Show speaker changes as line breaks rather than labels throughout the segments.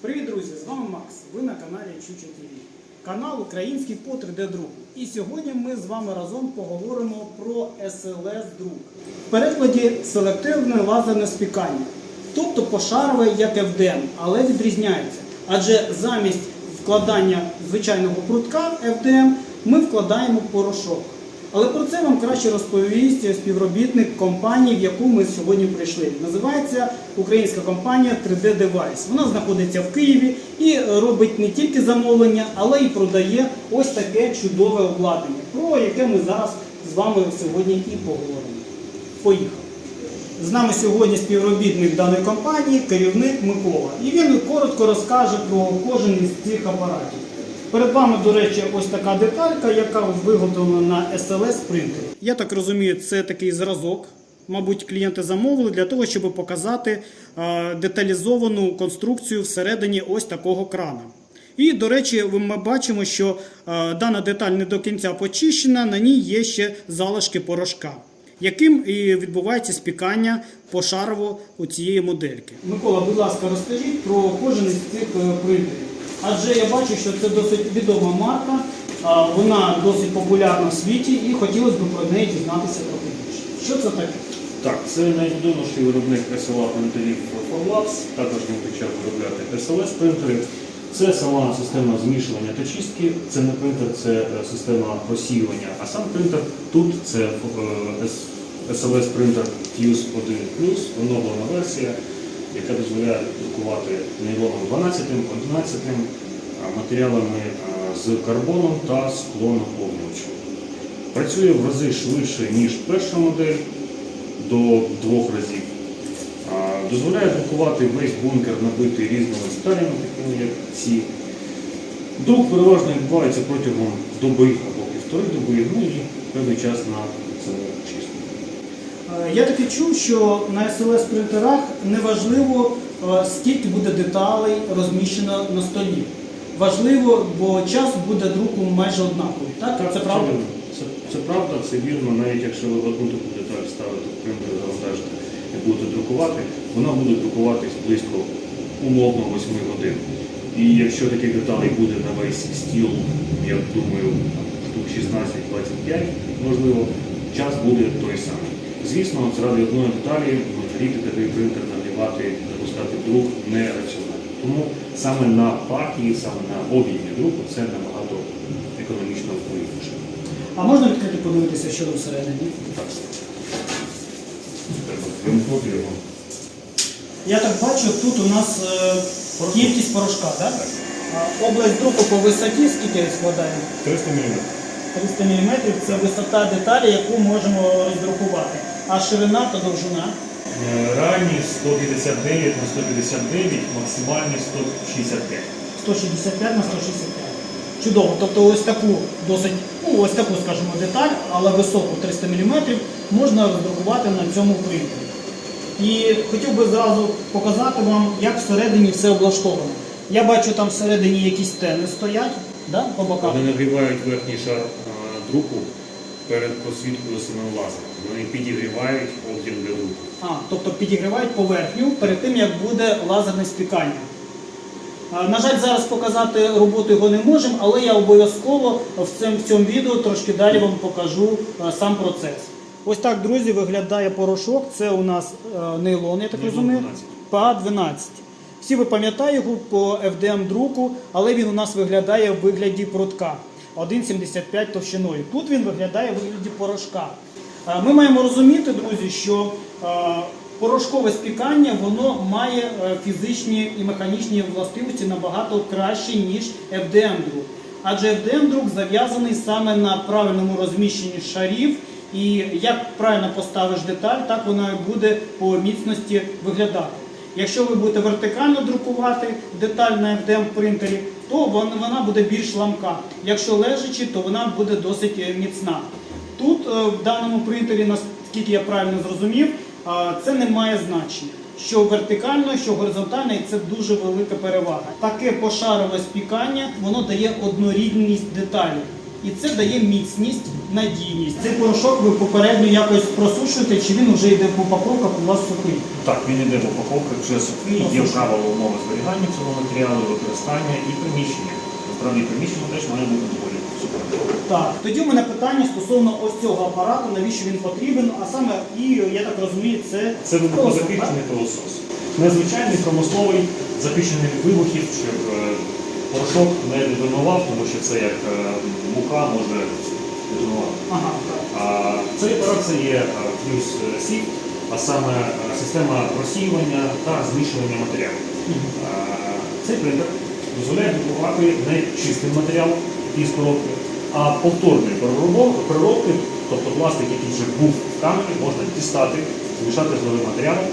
Привіт, друзі! З вами Макс. Ви на каналі Чуча ТВ. Канал Український по 3D друку. І сьогодні ми з вами разом поговоримо про SLS друк. В перекладі селективне лазерне спікання, тобто пошарове як FDM, але відрізняється. Адже замість вкладання звичайного прутка FDM ми вкладаємо порошок. Але про це вам краще розповість співробітник компанії, в яку ми сьогодні прийшли. Називається українська компанія 3D Device. Вона знаходиться в Києві і робить не тільки замовлення, але й продає ось таке чудове обладнання, про яке ми зараз з вами сьогодні і поговоримо. Поїхали! З нами сьогодні співробітник даної компанії, керівник Микола. І він коротко розкаже про кожен із цих апаратів. Перед вами, до речі, ось така деталька, яка виготовлена на SLS принтері. Я так розумію, це такий зразок. Мабуть, клієнти замовили для того, щоб показати е, деталізовану конструкцію всередині ось такого крана. І, до речі, ми бачимо, що е, дана деталь не до кінця почищена, на ній є ще залишки порошка, яким і відбувається спікання пошарово у цієї модельки. Микола, будь ласка, розкажіть про кожен із цих е, принтерів. Адже я бачу, що це досить відома марка, вона досить популярна в світі і хотілося б про неї дізнатися трохи більше. Що це таке?
Так, це найвідоміший виробник SLA принтерів Formlabs, також він почав виробляти SLS принтерів. Це сама система змішування та чистки, це не принтер, це е, система просіювання. А сам принтер тут це е, SLS принтер Fuse 1 оновлена версія, яка дозволяє друкувати нейлоном 12, 11 матеріалами з карбоном та склоноповнювачем. Працює в рази швидше, ніж перша модель, до двох разів. Дозволяє друкувати весь бункер, набитий різними деталями, такими як ці. Друк переважно відбувається протягом доби або півтори доби, ну і певний час на саму чистку.
Е, Я таки чув, що на SLS принтерах неважливо, скільки буде деталей розміщено на столі. Важливо, бо час буде друку майже однаковий. Так, це правда?
Це, це правда, це вірно, навіть якщо ви одну таку деталь ставите принтер, завантажите і будете друкувати, вона буде друкуватись близько умовно 8 годин. І якщо таких деталей буде на весь стіл, я думаю, штук 16-25, можливо, час буде той самий. Звісно, заради одної деталі нагріти такий принтер, нагрівати, запускати друк нераціонально. Тому саме на партії, саме на об'ємі друку це набагато економічно впливніше.
А можна відкрити подивитися, що там всередині?
Так. Треба вимкнути його.
Я так бачу, тут у нас е, кількість порошка, так? А Область друку по висоті скільки складає?
300 мм.
300 мм це висота деталі, яку можемо роздрукувати. А ширина та довжина.
Е, Ранні 159 на 159, максимальні 165.
165 на 165. Чудово. Тобто ось таку досить, ну ось таку, скажімо, деталь, але високу 300 мм можна роздрукувати на цьому принтері. І хотів би зразу показати вам, як всередині все облаштовано. Я бачу, там всередині якісь стени стоять да, по бокам.
Вони нагрівають верхній шар а, друку перед просвіткою самим лазером. Вони підігрівають для друку.
А, тобто підігрівають поверхню перед тим, як буде лазерне спікання. На жаль, зараз показати роботу його не можемо, але я обов'язково в цьому, в цьому відео трошки далі вам покажу сам процес. Ось так, друзі, виглядає порошок. Це у нас е, нейлон, я так розумію. ПА-12. Всі ви пам'ятаєте його по FDM друку, але він у нас виглядає в вигляді прутка 1,75 товщиною. Тут він виглядає в вигляді порошка. Е, Ми маємо розуміти, друзі, що е, порошкове спікання воно має е, фізичні і механічні властивості набагато кращі, ніж FDM друк. Адже FDM друк зав'язаний саме на правильному розміщенні шарів. І як правильно поставиш деталь, так вона буде по міцності виглядати. Якщо ви будете вертикально друкувати деталь на FDM принтері, то вона буде більш ламка. Якщо лежачи, то вона буде досить е, міцна. Тут е, в даному принтері, наскільки я правильно зрозумів, це не має значення. Що вертикально, що горизонтально, і це дуже велика перевага. Таке пошарове спікання воно дає однорідність деталі. І це дає міцність, надійність. Цей порошок ви попередньо якось просушуєте, чи він вже йде по упаковках у вас сухий?
Так, він йде в упаковках вже сухий, є правила умови зберігання цього матеріалу, використання і приміщення. Насправді приміщення теж має бути доволі сухим.
Так, тоді у мене питання стосовно ось цього апарату, навіщо він потрібен, а саме, і я так розумію, це
Це вибухозахищений пилосос. Незвичайний промисловий, захищений вибухів, щоб е, порошок не детонував, тому що це як е, мука може детонувати.
Ага.
А Цей апарат це є е, плюс сік, а саме е, система розсіювання та змішування матеріалів. Е, Цей принтер дозволяє друкувати не чистим матеріалом із коробки, а переробо- переробки, тобто пластик, який вже був в камері, можна дістати, змішати з новим матеріалом,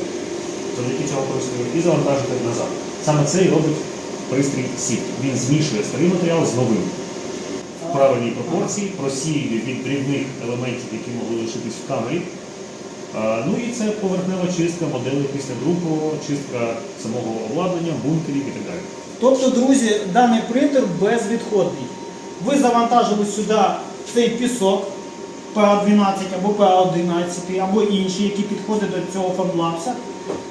завдяки цього пристрою, і завантажити назад. Саме це і робить пристрій сік. Він змішує старий матеріал з новим в правильній пропорції, просіює від дрібних елементів, які могли лишитись в камері. Ну і це поверхнева чистка моделей після друку, чистка самого обладнання, бункерів і так далі.
Тобто, друзі, даний принтер безвідходний. Ви завантажили сюди цей пісок PA12 або PA11, або інші, які підходять до цього фаблапса.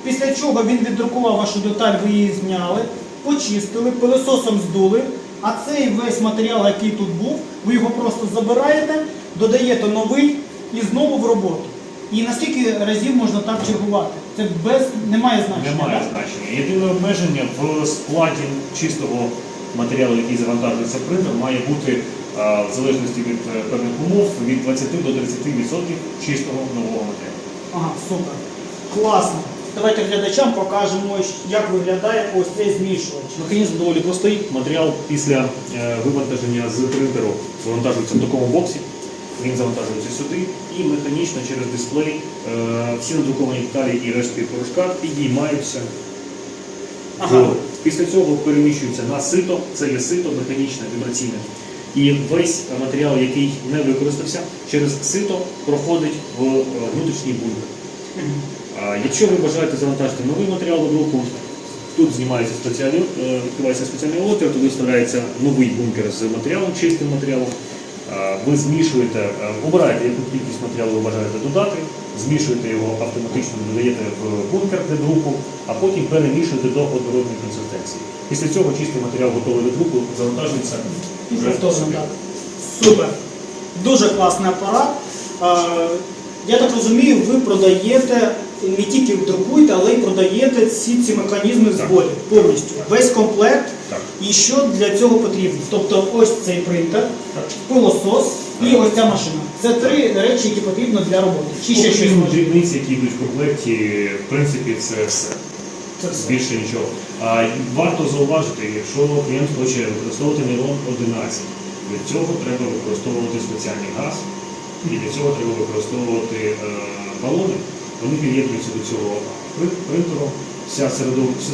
Після чого він віддрукував вашу деталь, ви її зняли, почистили, пилососом здули, а цей весь матеріал, який тут був, ви його просто забираєте, додаєте новий і знову в роботу. І наскільки разів можна так чергувати? Це без немає значення.
Немає
так?
значення. Єдине обмеження в складі чистого матеріалу, який завантажується в принтер, має бути а, в залежності від е, певних умов від 20 до 30% чистого нового матеріалу.
Ага, супер. Класно. Давайте глядачам покажемо, як виглядає ось цей змішувач.
Механізм доволі простий. Матеріал після е, вивантаження з принтеру завантажується в такому боксі. Він завантажується сюди і механічно через дисплей е, всі надруковані деталі і рештки порошка підіймаються
Ага.
Після цього переміщується на сито, це є сито механічне, вібраційне. І весь матеріал, який не використався, через сито проходить в е, внутрішній бункер. Якщо ви бажаєте завантажити новий матеріал до друку, тут знімається спеціальний, е, відкривається спеціальний отвір, туди вставляється новий бункер з матеріалом, чистим матеріалом. Ви змішуєте, е, обираєте, яку кількість матеріалу ви бажаєте додати, змішуєте його автоматично, додаєте в бункер для друку, а потім перемішуєте до однородної консистенції. Після цього чистий матеріал готовий до друку, завантажується вже
повторно, так. Супер. Дуже класний апарат. Е, Я так розумію, ви продаєте не тільки друкуєте, але й продаєте всі ці механізми в зборі повністю. Весь комплект.
Так.
І що для цього потрібно? Тобто ось цей принтер, пилосос і ось ця машина. Це три речі, які потрібно для роботи. Чи ще щось може?
дрібниці, які йдуть в комплекті, в принципі, це все.
Це все.
Більше нічого. А варто зауважити, якщо клієнт хоче використовувати нейлон 11, для цього треба використовувати спеціальний газ, і для цього треба використовувати е, балони. Вони під'єднуються до цього принтеру. Вся все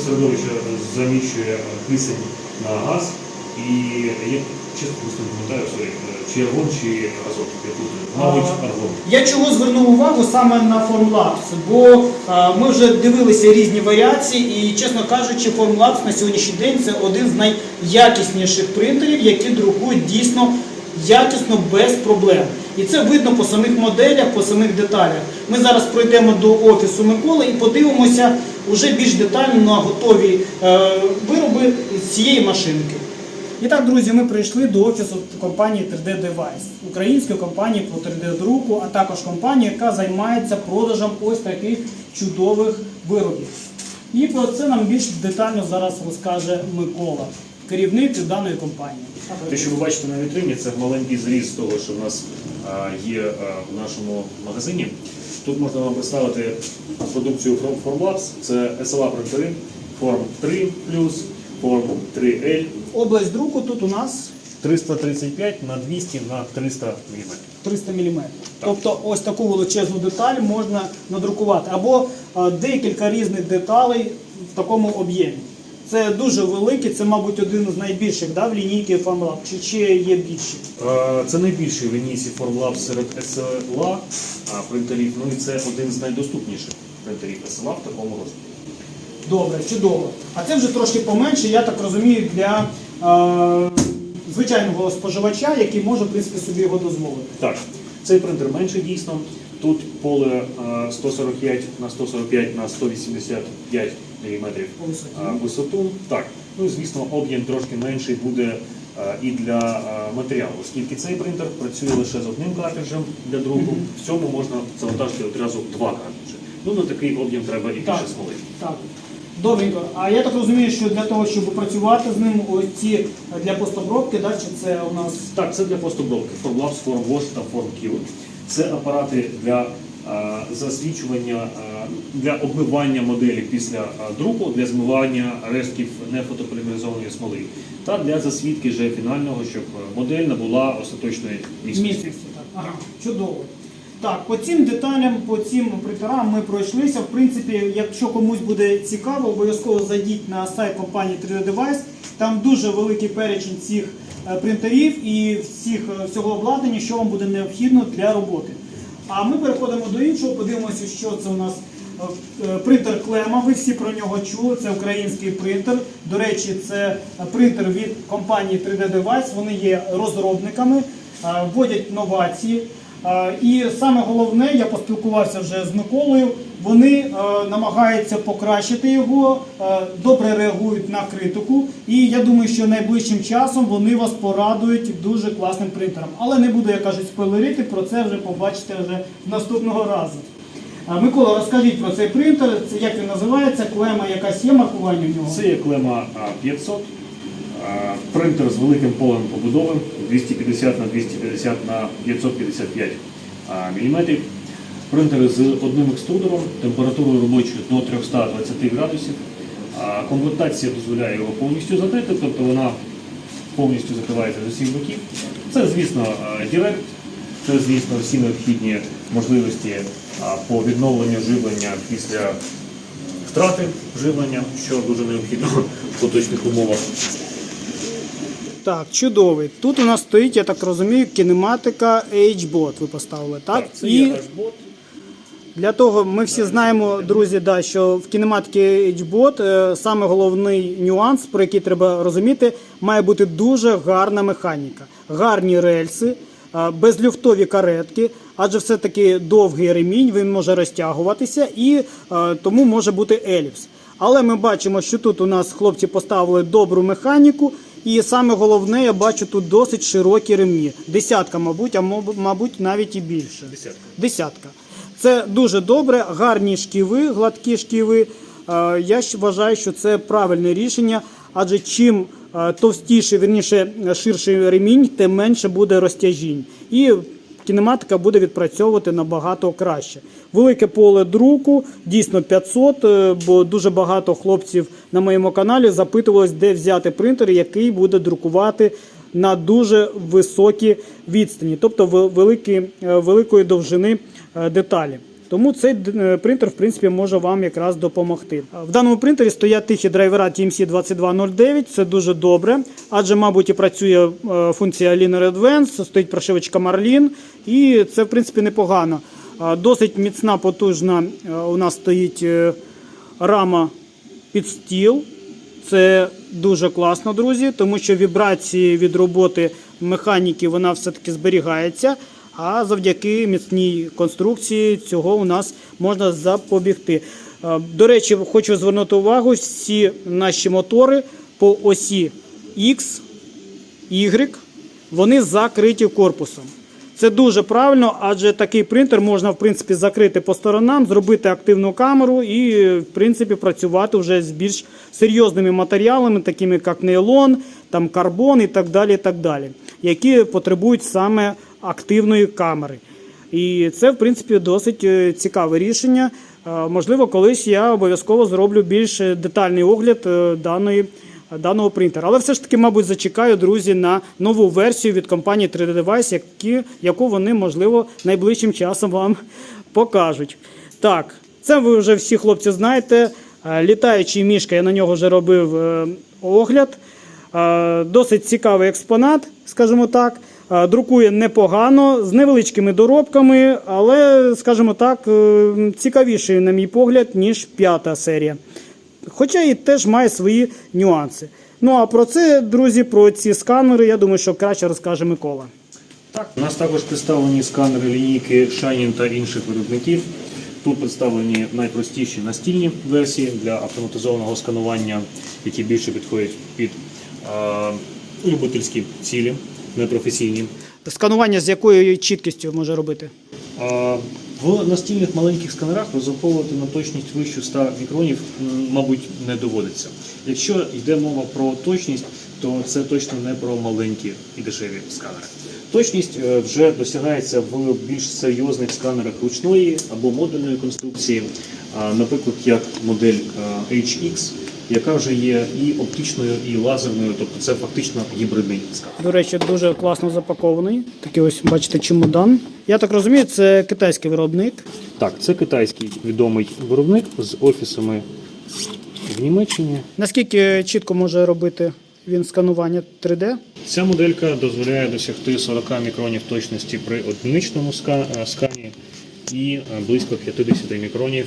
середовище заміщує кисень на газ. І я чесно просто не пам'ятаю, чи аргон, чи азот. Мабуть, аргон.
Я чого звернув увагу саме на Formlabs, бо ми вже дивилися різні варіації, і чесно кажучи, Formlabs на сьогоднішній день це один з найякісніших принтерів, які друкують дійсно якісно без проблем. І це видно по самих моделях, по самих деталях. Ми зараз пройдемо до офісу Миколи і подивимося уже більш детально на готові е, вироби цієї машинки. І так, друзі, ми прийшли до офісу компанії 3D Device, української компанії по 3D-друку, а також компанії, яка займається продажем ось таких чудових виробів. І про це нам більш детально зараз розкаже Микола, керівник даної компанії.
Те, що ви бачите на вітрині, це маленький зріз того, що в нас а, є а, в нашому магазині. Тут можна вам представити продукцію From Formlabs. Це SLA принтери Form 3 Form 3L,
Область друку тут у нас
335 на 200 на 300 мм.
300 мм. Тобто ось таку величезну деталь можна надрукувати. Або а, декілька різних деталей в такому об'ємі. Це дуже великий, це, мабуть, один з найбільших да, в лінійці FAMLab, чи, чи є більші.
Е, Це найбільший в лінійці Formlabs серед SLA принтерів, ну і це один з найдоступніших принтерів SLA в такому розмірі.
Добре, чудово. А це вже трошки поменше, я так розумію, для е, звичайного споживача, який може в принципі собі його дозволити.
Так, цей принтер менше дійсно. Тут поле е, 145 на 145 на 185 мм
По
висоту. Так, ну і звісно, об'єм трошки менший буде е, і для е, матеріалу, оскільки цей принтер працює лише з одним картриджем для друку. В цьому можна завантажити одразу два картриджі. Ну на такий об'єм треба і більше смоли.
Так. Добренько. А я так розумію, що для того, щоб працювати з ним, ось ці для постобробки, да, чи це у нас
Так, це для постобробки FormLabs, FormWash та FormQ. Це апарати для е, засвічування, е, для обмивання моделі після е, друку, для змивання рештків нефотополімеризованої смоли та для засвідки вже фінального, щоб е, модель набула остаточної міцності.
Ага, чудово. Так, по цим деталям, по цим принтерам ми пройшлися. В принципі, якщо комусь буде цікаво, обов'язково зайдіть на сайт компанії 3D Device. Там дуже великий перечень цих е, принтерів і всіх, е, всього обладнання, що вам буде необхідно для роботи. А ми переходимо до іншого, подивимося, що це у нас е, е, принтер Клема. Ви всі про нього чули. Це український принтер. До речі, це принтер від компанії 3D Device. Вони є розробниками, е, вводять новації. Е, І саме головне, я поспілкувався вже з Миколою. Вони е, намагаються покращити його, е, добре реагують на критику. І я думаю, що найближчим часом вони вас порадують дуже класним принтером. Але не буду, як кажуть, спойлерити, про це вже побачите вже наступного разу. Микола, розкажіть про цей принтер. Як він називається? Клема якась є маркування в нього?
Це є клема 500, принтер з великим полем побудови 250 на 250 на 555 мм. Принтер з одним екструдером, температурою робочою до 320 градусів. Комплектація дозволяє його повністю закрити, тобто вона повністю закривається з усіх боків. Це, звісно, Direct, це, звісно, всі необхідні можливості по відновленню живлення після втрати живлення, що дуже необхідно в поточних умовах.
Так, чудовий. Тут у нас стоїть, я так розумію, кінематика H-Bot ви поставили, так?
це
І
є дашбот.
для того ми всі знаємо, друзі, да, що в кінематиці H-Bot е, саме головний нюанс, про який треба розуміти, має бути дуже гарна механіка. Гарні рельси, е, безлюфтові каретки, адже все-таки довгий ремінь, він може розтягуватися і е, тому може бути еліпс. Але ми бачимо, що тут у нас хлопці поставили добру механіку. І саме головне, я бачу тут досить широкі ремні. Десятка, мабуть, а мабуть навіть і більше.
Десятка.
Десятка. Це дуже добре, гарні шківи, гладкі шківи. Е, Я вважаю, що це правильне рішення, адже чим товстіше, товстіший, вірніше ширший ремінь, тим менше буде розтяжінь. І кінематика буде відпрацьовувати набагато краще. Велике поле друку, дійсно 500, е, бо дуже багато хлопців на моєму каналі запитувалось, де взяти принтер, який буде друкувати на дуже високі відстані, тобто великі, е, великої довжини е, деталі. Тому цей е, принтер, в принципі, може вам якраз допомогти. В даному принтері стоять тихі драйвера TMC 2209, це дуже добре, адже, мабуть, і працює е, функція Linear Advance, стоїть прошивочка Marlin, і це, в принципі, непогано. Досить міцна, потужна е, у нас стоїть рама під стіл. Це дуже класно, друзі, тому що вібрації від роботи механіки вона все-таки зберігається. А завдяки міцній конструкції цього у нас можна запобігти. Е, До речі, хочу звернути увагу, всі наші мотори по осі X, Y, вони закриті корпусом. Це дуже правильно, адже такий принтер можна в принципі закрити по сторонам, зробити активну камеру і в принципі працювати вже з більш серйозними матеріалами, такими як нейлон, там карбон і так далі, і так далі, які потребують саме активної камери. І це, в принципі, досить е, цікаве рішення. Е, Можливо, колись я обов'язково зроблю більш детальний огляд е, даної даного принтера. Але все ж таки, мабуть, зачекаю, друзі, на нову версію від компанії 3D Device, які, яку вони, можливо, найближчим часом вам покажуть. Так, це ви вже всі хлопці знаєте. Літаючий мішка, я на нього вже робив огляд. Досить цікавий експонат, скажімо так. Е, Друкує непогано, з невеличкими доробками, але, скажімо так, е, цікавіший, на мій погляд, ніж п'ята серія. Хоча і теж має свої нюанси. Ну а про це, друзі, про ці сканери, я думаю, що краще розкаже Микола.
Так, у нас також представлені сканери лінійки Shining та інших виробників. Тут представлені найпростіші настільні версії для автоматизованого сканування, які більше підходять під е, любительські цілі, непрофесійні.
Сканування з якою чіткістю може робити?
В настільних маленьких сканерах розраховувати на точність вищу 100 мікронів, мабуть, не доводиться. Якщо йде мова про точність, то це точно не про маленькі і дешеві сканери. Точність е, вже досягається в більш серйозних сканерах ручної або модульної конструкції, наприклад, як модель е, HX, яка вже є і оптичною, і лазерною, тобто це фактично гібридний сканер.
До речі, дуже класно запакований. Такий ось, бачите, чемодан. Я так розумію, це китайський виробник.
Так, це китайський відомий виробник з офісами в Німеччині.
Наскільки чітко може робити він сканування 3D?
Ця моделька дозволяє досягти 40 мікронів точності при одиничному е, скані і е, близько 50 мікронів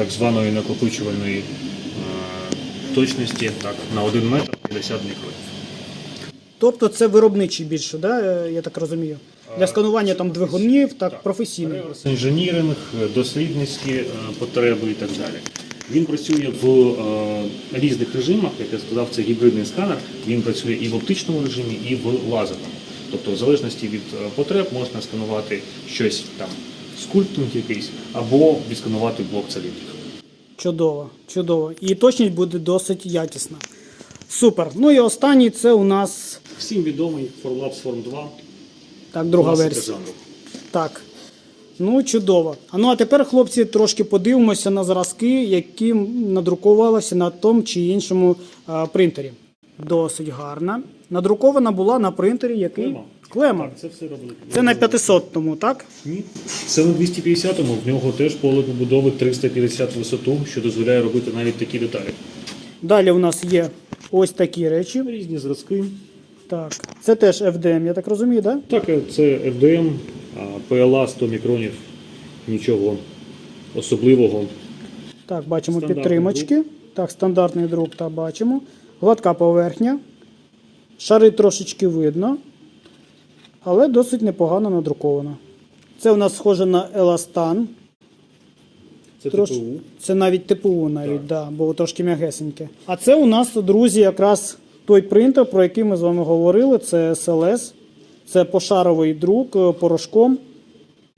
так званої накопичувальної е, точності так, на 1 метр 50 мікронів.
Тобто це виробничий більше, да? е, я так розумію. Для сканування там двигунів, так, професійний.
Реверс інженіринг, дослідницькі е, потреби і так далі. Він працює в е, різних режимах, як я сказав, це гібридний сканер. Він працює і в оптичному режимі, і в лазерному. Тобто, в залежності від потреб можна сканувати щось там, скульптинг якийсь, або відсканувати блок циліндрів.
Чудово, чудово. І точність буде досить якісна. Супер. Ну і останній це у нас
Всім відомий Formlabs Form 2.
так, друга
класика
версія.
жанру.
Так. Ну, чудово. А ну а тепер, хлопці, трошки подивимося на зразки, які надрукувалися на тому чи іншому а, принтері. Досить гарна. Надрукована була на принтері, який
Клема.
Клема.
Так, це все робили.
Це на 500-му, так?
Ні. Це на 250-му, в нього теж поле побудови 350 висоту, що дозволяє робити навіть такі деталі.
Далі у нас є ось такі речі.
Різні зразки.
Так, це теж FDM, я так розумію, так?
Так, е, це FDM, PLA 100 мікронів, нічого особливого.
Так, бачимо
Стандартний
підтримочки. Так, стандартний друк, так, бачимо. Гладка поверхня. Шари трошечки видно, але досить непогано надруковано. Це у нас схоже на еластан.
Це
Трош...
ТПУ.
Це навіть ТПУ, навіть,
Так.
да, бо трошки м'ягесеньке. А це у нас, друзі, якраз той принтер, про який ми з вами говорили, це SLS. Це пошаровий друк е, порошком.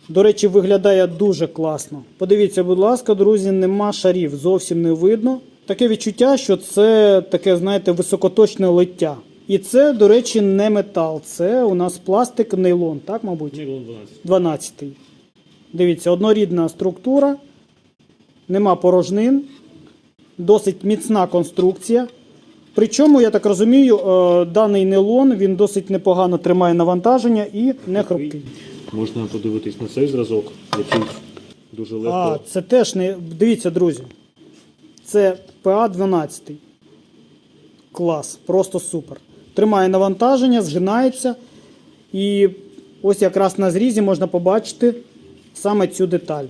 До речі, виглядає дуже класно. Подивіться, будь ласка, друзі, нема шарів, зовсім не видно. Таке відчуття, що це таке, знаєте, високоточне лиття. І це, до речі, не метал, це у нас пластик нейлон, так, мабуть?
Нейлон 12.
12. Дивіться, однорідна структура, нема порожнин, досить міцна конструкція. Причому, я так розумію, е, даний нейлон він досить непогано тримає навантаження і не хрупкий.
Можна подивитись на цей зразок, який дуже легко.
А, це теж не. Дивіться, друзі. Це ПА-12. Клас, просто супер. Тримає навантаження, згинається. І ось якраз на зрізі можна побачити саме цю деталь.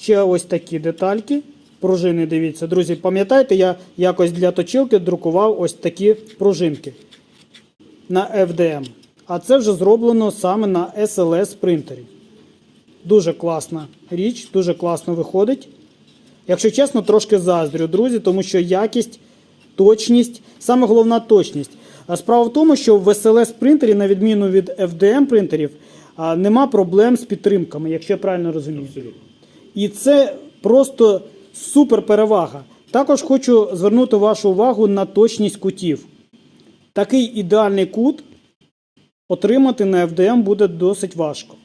Ще ось такі детальки. Пружини, дивіться. Друзі, пам'ятаєте, я якось для точилки друкував ось такі пружинки на FDM. А це вже зроблено саме на SLS принтері. Дуже класна річ, дуже класно виходить. Якщо чесно, трошки заздрю, друзі, тому що якість, точність, саме головна точність. А справа в тому, що в SLS принтері, на відміну від FDM принтерів, нема проблем з підтримками, якщо я правильно розумію.
Абсолютно.
І це просто супер перевага. Також хочу звернути вашу увагу на точність кутів. Такий ідеальний кут отримати на FDM буде досить важко.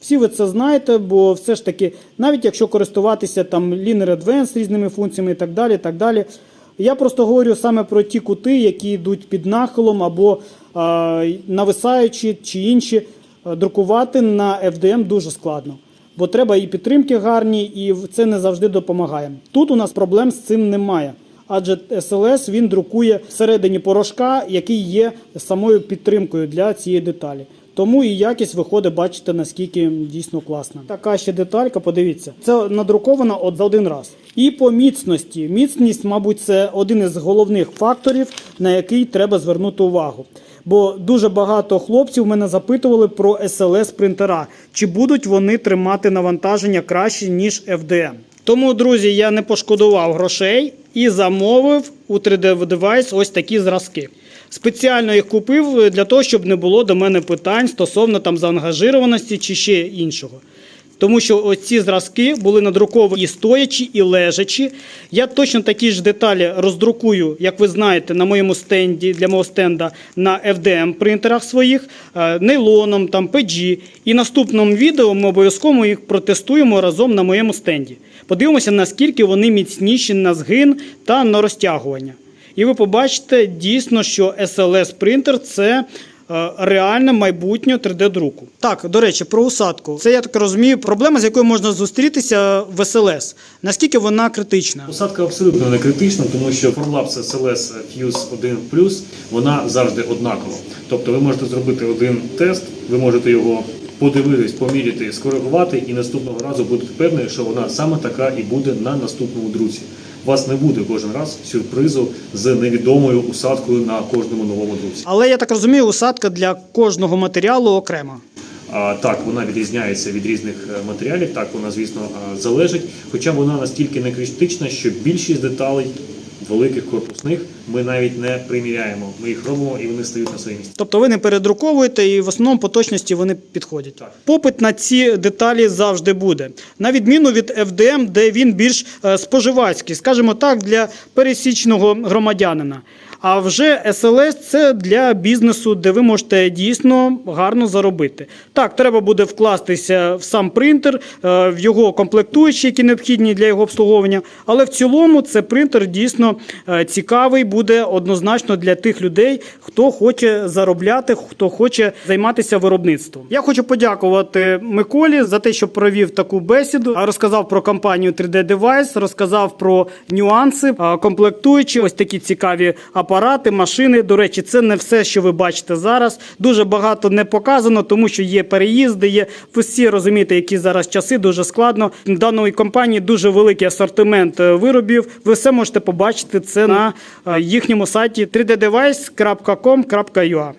Всі ви це знаєте, бо все ж таки, навіть якщо користуватися там Linear Advance різними функціями і так далі, так далі. Я просто говорю саме про ті кути, які йдуть під нахилом або а, нависаючі чи інші. Друкувати на FDM дуже складно, бо треба і підтримки гарні, і це не завжди допомагає. Тут у нас проблем з цим немає. Адже SLS він друкує всередині порошка, який є самою підтримкою для цієї деталі. Тому і якість виходить, бачите, наскільки дійсно класна. Така ще деталька, подивіться. Це надруковано от за один раз. І по міцності. Міцність, мабуть, це один із головних факторів, на який треба звернути увагу. Бо дуже багато хлопців мене запитували про SLS принтера, чи будуть вони тримати навантаження краще, ніж FDM. Тому, друзі, я не пошкодував грошей і замовив у 3D Device ось такі зразки. Спеціально їх купив для того, щоб не було до мене питань стосовно там заангажованості чи ще іншого. Тому що ось ці зразки були надруковані і стоячі, і лежачі. Я точно такі ж деталі роздрукую, як ви знаєте, на моєму стенді для мого стенда на FDM принтерах своїх, е, нейлоном, там PG. І наступному відео ми обов'язково їх протестуємо разом на моєму стенді. Подивимося, наскільки вони міцніші на згин та на розтягування. І ви побачите дійсно, що SLS принтер це е, реальне майбутнє 3D-друку. Так, до речі, про усадку. Це я так розумію, проблема, з якою можна зустрітися в SLS. Наскільки вона критична?
Посадка абсолютно не критична, тому що Formlabs SLS Fuse 1 вона завжди однакова. Тобто ви можете зробити один тест, ви можете його подивитись, поміряти, скоригувати, і наступного разу будете впевнені, що вона саме така і буде на наступному друці. У вас не буде кожен раз сюрпризу з невідомою усадкою на кожному новому друзі.
Але я так розумію, усадка для кожного матеріалу окремо.
А, так, вона відрізняється від різних е, матеріалів. Так, вона, звісно, е, залежить. Хоча вона настільки не критична, що більшість деталей великих корпусних ми навіть не приміряємо. Ми їх робимо і вони стають на своє місце.
Тобто ви не передруковуєте і в основному по точності вони підходять.
Так.
Попит на ці деталі завжди буде. На відміну від FDM, де він більш е, споживацький, скажімо так, для пересічного громадянина. А вже SLS це для бізнесу, де ви можете дійсно гарно заробити. Так, треба буде вкластися в сам принтер, е, в його комплектуючі, які необхідні для його обслуговування. Але в цілому це принтер дійсно е, цікавий буде однозначно для тих людей, хто хоче заробляти, хто хоче займатися виробництвом. Я хочу подякувати Миколі за те, що провів таку бесіду, розказав про компанію 3D Device, розказав про нюанси, комплектуючі, ось такі цікаві апарати, машини. До речі, це не все, що ви бачите зараз. Дуже багато не показано, тому що є переїзди. Є всі розумієте, які зараз часи дуже складно. Даної компанії дуже великий асортимент е, виробів. Ви все можете побачити це на е, їхньому сайті 3ddevice.com.ua.